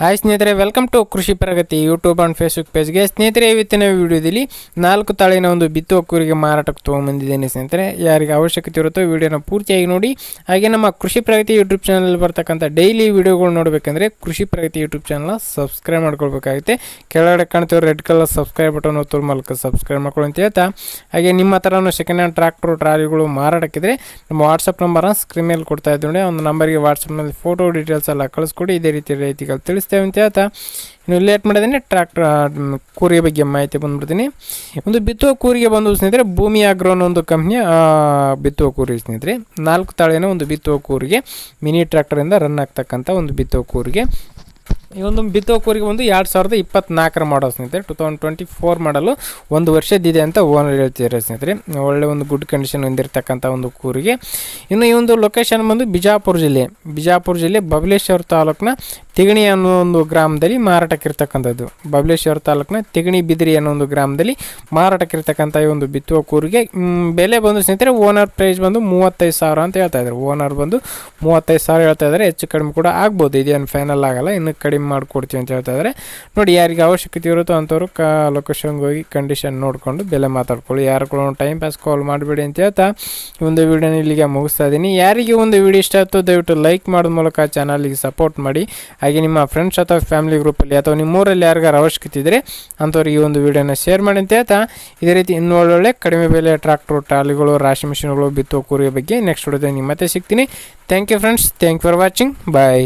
Hi ಸ್ನೇಹಿತರೆ welcome to Krishi Pragati YouTube and Facebook ಪೇಜ್ಗೆ ಸ್ನೇಹಿತರೆ ಇವತ್ತಿನ ವಿಡಿಯೋದಲ್ಲಿ ನಾಲ್ಕು ತಾಳಿನ ಒಂದು ಬಿತ್ತುವ ಕೂರಿಗೆ ಮಾರಾಟಕ್ಕೆ ತೊಗೊಂಬಂದಿದ್ದೇನೆ ಸ್ನೇಹಿತರೆ. ಯಾರಿಗೆ ಅವಶ್ಯಕತೆ ಇರುತ್ತೋ ವಿಡಿಯೋನ ಪೂರ್ತಿಯಾಗಿ ನೋಡಿ. ಹಾಗೆ ನಮ್ಮ ಕೃಷಿ ಪ್ರಗತಿ ಯೂಟ್ಯೂಬ್ ಚಾನಲ್ ಬರ್ತಕ್ಕಂಥ ಡೈಲಿ ವಿಡಿಯೋಗಳು ನೋಡಬೇಕಂದ್ರೆ ಕೃಷಿ ಪ್ರಗತಿ ಯೂಟ್ಯೂಬ್ ಚಾನಲ್ನ ಸಬ್ಸ್ಕ್ರೈಬ್ ಮಾಡ್ಕೊಳ್ಬೇಕಾಗುತ್ತೆ. ಕೆಳಗಡೆ ಕಾಣ್ತಿರೋ ರೆಡ್ ಕಲರ್ ಸಬ್ಸ್ಕ್ರೈಬ್ ಬಟನ್ ಒತ್ತುವ ಮೂಲಕ ಸಬ್ಸ್ಕ್ರೈಬ್ ಮಾಡ್ಕೊಳ್ಳಿ ಅಂತ ಹೇಳ್ತಾ. ಹಾಗೆ ನಿಮ್ಮ ಹತ್ರನೂ ಸೆಕೆಂಡ್ ಹ್ಯಾಂಡ್ ಟ್ರಾಕ್ಟರ್ ಟ್ರಾಲಿಗಳು ಮಾರಾಟಕ್ಕಿದ್ರೆ ನಮ್ಮ ವಾಟ್ಸಪ್ ನಂಬರ್ನ ಸ್ಕ್ರೀನ್ ಮೇಲೆ ಕೊಡ್ತಾ ಇದ್ದೀವಿ ನೋಡಿ ಒಂದು ನಂಬರ್ಗೆ ವಾಟ್ಸಪ್ನಲ್ಲಿ ಫೋಟೋ ಡೀಟೇಲ್ಸ್ ಎಲ್ಲ ಕಳಿಸ್ಕೊಡಿ. ಇದೇ ರೀತಿ ರೈತಿಗಳು ತಿಳಿಸ್ತೇವೆ ಅಂತ ಹೇಳ್ತಾ ಇನ್ನು ಲೇಟ್ ಮಾಡಿದ್ದೀನಿ ಟ್ರ್ಯಾಕ್ಟರ್ ಕೂರಿಗೆ ಬಗ್ಗೆ ಮಾಹಿತಿ ಬಂದ್ಬಿಡ್ತೀನಿ. ಒಂದು ಬಿತ್ತುವ ಕೂರಿಗೆ ಬಂದು ಸ್ನೇಹಿತರೆ, ಭೂಮಿ ಆಗ್ರೋ ಅನ್ನೋ ಒಂದು ಕಂಪ್ನಿಯ ಬಿತ್ತುವ ಕೂರಿ ಸ್ನೇಹಿತರೆ. ನಾಲ್ಕು ತಾಳಿನ ಒಂದು ಬಿತ್ತುವ ಕೂರಿಗೆ ಮಿನಿ ಟ್ರ್ಯಾಕ್ಟರಿಂದ ರನ್ ಆಗ್ತಕ್ಕಂಥ ಒಂದು ಬಿತ್ತುವ ಕೂರಿಗೆ. ಈ ಒಂದು ಬಿತ್ತುವ ಕೂರಿಗೆ ಒಂದು ಎರಡು ಸಾವಿರದ ಇಪ್ಪತ್ನಾಲ್ಕರ ಮಾಡೋ ಸ್ನೇಹಿತರೆ, ಟು ತೌಸಂಡ್ ಟ್ವೆಂಟಿ ಫೋರ್ ಮಾಡಲು ಒಂದು ವರ್ಷದಿದೆ ಅಂತ ಓನರ್ ಹೇಳ್ತಿದ್ದಾರೆ ಸ್ನೇಹಿತರೆ. ಒಳ್ಳೆ ಒಂದು ಗುಡ್ ಕಂಡೀಷನ್ ಹೊಂದಿರತಕ್ಕಂಥ ಒಂದು ಕೂರಿಗೆ. ಇನ್ನು ಈ ಒಂದು ಲೊಕೇಶನ್ ಬಂದು ಬಿಜಾಪುರ ಜಿಲ್ಲೆ. ಬಿಜಾಪುರ ಜಿಲ್ಲೆ ಬಬಲೇಶ್ವರ ತಾಲೂಕಿನ ತಿಗಣಿ ಅನ್ನೋ ಒಂದು ಗ್ರಾಮದಲ್ಲಿ ಮಾರಾಟಕ್ಕಿರ್ತಕ್ಕಂಥದ್ದು. ಬಬಲೇಶ್ವರ ತಾಲೂಕಿನ ತಿಗಣಿ ಬಿದಿರಿ ಅನ್ನೋ ಒಂದು ಗ್ರಾಮದಲ್ಲಿ ಮಾರಾಟಕ್ಕಿರ್ತಕ್ಕಂಥ ಈ ಒಂದು ಬಿತ್ತುವ ಕೂರಿಗೆ ಬೆಲೆ ಬಂದು ಸ್ನೇಹಿತರೆ, ಓನರ್ ಪ್ರೈಸ್ ಬಂದು ಮೂವತ್ತೈದು ಸಾವಿರ ಅಂತ ಹೇಳ್ತಾ ಇದ್ದಾರೆ. ಓನರ್ ಬಂದು ಮೂವತ್ತೈದು ಸಾವಿರ ಹೇಳ್ತಾ ಇದ್ದಾರೆ. ಹೆಚ್ಚು ಕಡಿಮೆ ಕೂಡ ಆಗ್ಬೋದು. ಇದೇನು ಫೈನಲ್ ಆಗಲ್ಲ. ಇನ್ನು ಕಡಿಮೆ ಮಾಡಿಕೊಡ್ತೀವಿ ಅಂತ ಹೇಳ್ತಾ ಇದ್ದಾರೆ. ನೋಡಿ, ಯಾರಿಗೆ ಅವಶ್ಯಕತೆ ಇರುತ್ತೋ ಅಂಥವ್ರು ಕ ಲೊಕೇಶನ್ಗೆ ಹೋಗಿ ಕಂಡೀಷನ್ ನೋಡಿಕೊಂಡು ಬೆಲೆ ಮಾತಾಡ್ಕೊಳ್ಳಿ. ಯಾರು ಕೂಡ ಟೈಮ್ ಪಾಸ್ ಕಾಲ್ ಮಾಡಬೇಡಿ ಅಂತ ಹೇಳ್ತಾ ಒಂದು ವಿಡಿಯೋನ ಇಲ್ಲಿಗೆ ಮುಗಿಸ್ತಾ ಇದ್ದೀನಿ. ಯಾರಿಗೆ ಒಂದು ವಿಡಿಯೋ ಇಷ್ಟ ಆಯ್ತು ದಯವಿಟ್ಟು ಲೈಕ್ ಮಾಡೋದ ಮೂಲಕ ಚಾನಲ್ಗೆ ಸಪೋರ್ಟ್ ಮಾಡಿ. ಹಾಗೆ ನಿಮ್ಮ ಫ್ರೆಂಡ್ಸ್ ಅಥವಾ ಫ್ಯಾಮಿಲಿ ಗ್ರೂಪಲ್ಲಿ ಅಥವಾ ನಿಮ್ಮೂರಲ್ಲಿ ಯಾರಿಗಾರ ಅವಶ್ಯಕತೆ ಇದ್ದರೆ ಅಂಥವ್ರಿಗೆ ಈ ಒಂದು ವಿಡಿಯೋನ ಶೇರ್ ಮಾಡಿ ಅಂತ ಹೇಳ್ತಾ, ಇದೇ ರೀತಿ ಇನ್ನೂ ಒಳ್ಳೊಳ್ಳೆ ಕಡಿಮೆ ಬೆಲೆ ಟ್ರಾಕ್ಟರ್ ಟ್ರಾಲಿಗಳು, ರಾಶಿ ಮಿಷಿನ್ಗಳು ಬಿತ್ತುವ ಕೂರಿಯ ಬಗ್ಗೆ ನೆಕ್ಸ್ಟ್ ವಿಡಿಯೋದಲ್ಲಿ ನಿಮ್ಮ ಮತ್ತೆ ಸಿಗ್ತೀನಿ. Thank you friends thank for watching bye